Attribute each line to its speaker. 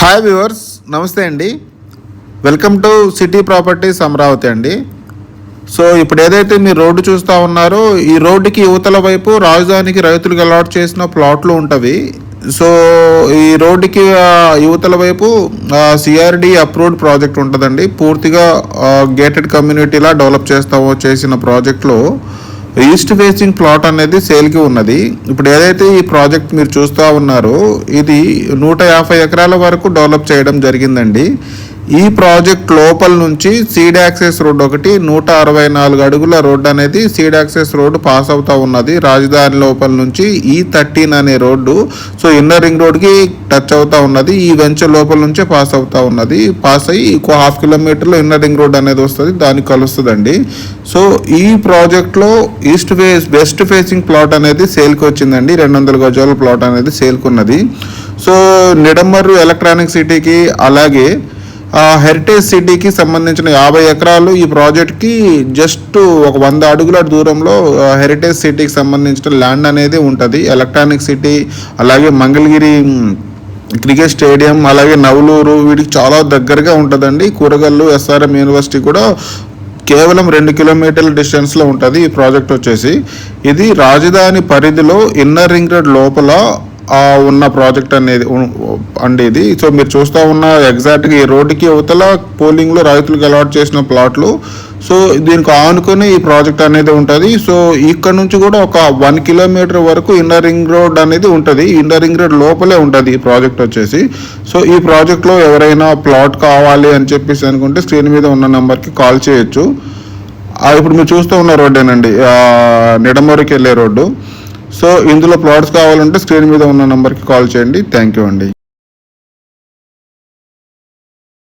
Speaker 1: Hi viewers నమస్తే అండి. Welcome to city properties Amaravati అండి. సో ఇప్పుడు ఏదైతే మీరు రోడ్డు చూస్తూ ఉన్నారో ఈ రోడ్డుకి యువతల వైపు రాజధానికి రైతులకు అలాట్ చేసిన ప్లాట్లు ఉంటవి. సో ఈ రోడ్డుకి యువతల వైపు సిఆర్డి అప్రూవ్డ్ ప్రాజెక్ట్ ఉంటుందండి. పూర్తిగా గేటెడ్ కమ్యూనిటీలా డెవలప్ చేస్తావో చేసిన ప్రాజెక్ట్లో ఈస్ట్ ఫేసింగ్ ప్లాట్ అనేది సేల్కి ఉన్నది. ఇప్పుడు ఏదైతే ఈ ప్రాజెక్ట్ మీరు చూస్తూ ఉన్నారో ఇది నూట యాభై ఎకరాల వరకు డెవలప్ చేయడం జరిగిందండి. ఈ ప్రాజెక్ట్ లోపల నుంచి సీడ్ యాక్సెస్ రోడ్ ఒకటి నూట అరవై నాలుగు అడుగుల రోడ్ అనేది సీడ్ యాక్సెస్ రోడ్డు పాస్ అవుతూ ఉన్నది. రాజధాని లోపల నుంచి ఈ థర్టీన్ అనే రోడ్డు సో ఇన్నర్ రింగ్ రోడ్కి టచ్ అవుతూ ఉన్నది. ఈ వెంచర్ లోపల నుంచే పాస్ అవుతూ ఉన్నది. పాస్ అయ్యి ఇంకో హాఫ్ కిలోమీటర్లో ఇన్నర్ రింగ్ రోడ్ అనేది వస్తుంది. దానికి కలుస్తుందండి. సో ఈ ప్రాజెక్ట్లో east face west facing plot అనేది సేల్కి వచ్చిందండి. రెండు వందల గజాల ప్లాట్ అనేది సేల్కున్నది. సో నిడమర్రు ఎలక్ట్రానిక్ సిటీకి అలాగే హెరిటేజ్ సిటీకి సంబంధించిన యాభై ఎకరాలు ఈ ప్రాజెక్ట్కి జస్ట్ ఒక వంద అడుగుల దూరంలో హెరిటేజ్ సిటీకి సంబంధించిన ల్యాండ్ అనేది ఉంటుంది. ఎలక్ట్రానిక్ సిటీ అలాగే మంగళగిరి క్రికెట్ స్టేడియం అలాగే నవలూరు వీటికి చాలా దగ్గరగా ఉంటుందండి. కూరగల్లు ఎస్ఆర్ఎం యూనివర్సిటీ కూడా కేవలం రెండు కిలోమీటర్ల డిస్టెన్స్లో ఉంటుంది ఈ ప్రాజెక్ట్ వచ్చేసి. ఇది రాజధాని పరిధిలో ఇన్నర్ రింగ్ రోడ్ లోపల ఉన్న ప్రాజెక్ట్ అనేది అండేది. అండి ఇది సో మీరు చూస్తూ ఉన్న ఎగ్జాక్ట్గా ఈ రోడ్డుకి అవతల పోలింగ్లో రైతులకు అలాట్ చేసిన ప్లాట్లు సో దీనికి ఆనుకొని ఈ ప్రాజెక్ట్ అనేది ఉంటుంది. సో ఇక్కడ నుంచి కూడా ఒక వన్ కిలోమీటర్ వరకు ఇన్నర్ రింగ్ రోడ్ అనేది ఉంటుంది. ఇన్నర్ రింగ్ రోడ్ లోపలే ఉంటుంది ఈ ప్రాజెక్ట్ వచ్చేసి. సో ఈ ప్రాజెక్ట్లో ఎవరైనా ప్లాట్ కావాలి అని చెప్పేసి అనుకుంటే స్క్రీన్ మీద ఉన్న నెంబర్కి కాల్ చేయొచ్చు. ఇప్పుడు మీరు చూస్తూ ఉన్న రోడ్డేనండి. ఆ, వెళ్ళే రోడ్డు. సో ఇందులో ప్లాట్స్ కావాలంటే స్క్రీన్ మీద ఉన్న నెంబర్కి కాల్ చేయండి. థ్యాంక్ యూ అండి.